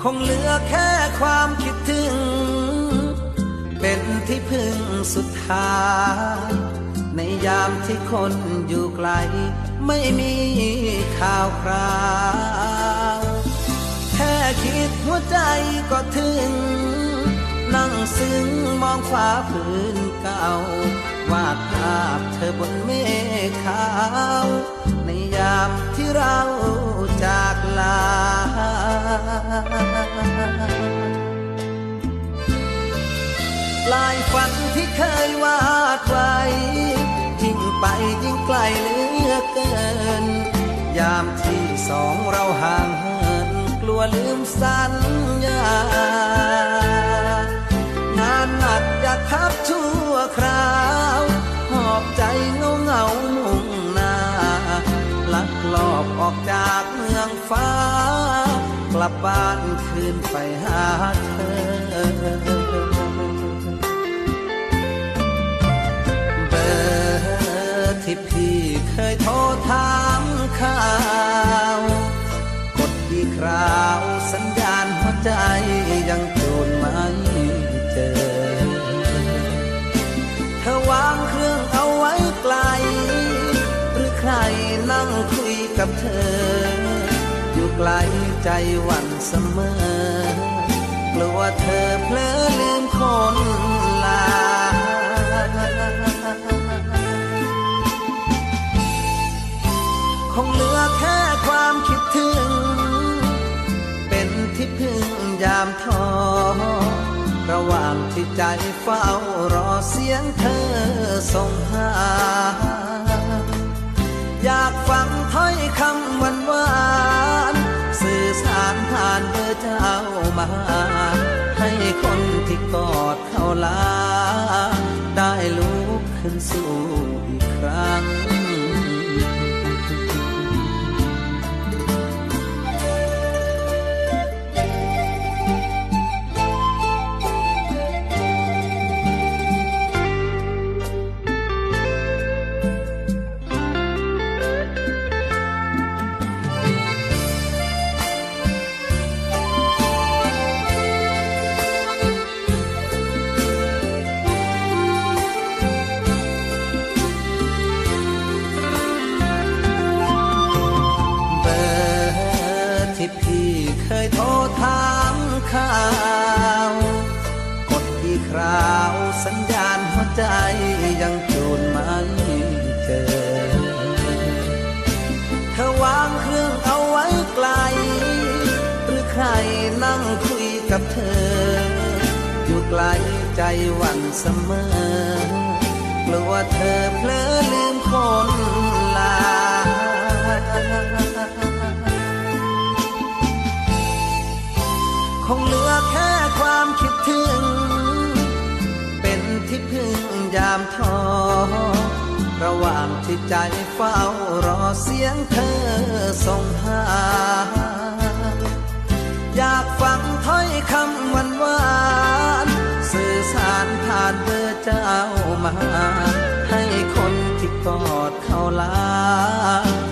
คงเหลือแค่ความคิดถึง เป็นที่พึ่งสุดท้ายในยามที่คนอยู่ไกล ไม่มีข่าวคราวแค่คิดหัวใจก็ถึง นั่งซึ้งมองฟ้าพื้นเก่า วาดภาพเธอบนเมฆขาว ในยามที่เรา ปลายฝันที่เคยวาดไว้ ยิ่งไปยิ่งไกลเหลือเกิน ยามที่สองเราห่างเหินกลัวลืมสัญญางานหนักอยากพับชั่วคราวหอบใจเงาเงาๆมุ่งหน้าลักลอบออกจากเมืองฟ้า ลับบ้านคืนไปหาเธอเบอร์ที่พี่เคยโทรถามข่าว กดที่คราวสัญญาณหัวใจยังจูนไม่เจอ เธอวางเครื่องเอาไว้ไกล หรือใครนั่งคุยกับเธอ ไกลใจหวั่นเสมอกลัวเธอเพลอลืมคนลา คงเหลือแค่ความคิดถึง เป็นที่พึ่งยามท้อระหว่างที่ใจเฝ้ารอเสียงเธอส่งหา อยากฟังถ้อยคำวานวา เบอร์เจ้ามา ให้คนที่กอดเขาลา ถามข่าว กดที่คราวสัญญาณหัวใจยังจูนไม่เจอ เธอวางเครื่องเอาไว้ไกล หรือใครนั่งคุยกับเธอ อยู่ไกลใจหวั่นเสมอกลัวเธอเพลอลืมคน ที่ใจเฝ้ารอเสียงเธอส่งหา อยากฟังถ้อยคำหวานหวานสื่อสารผ่านเบอร์เจ้ามา ให้คนที่กอดเขาลา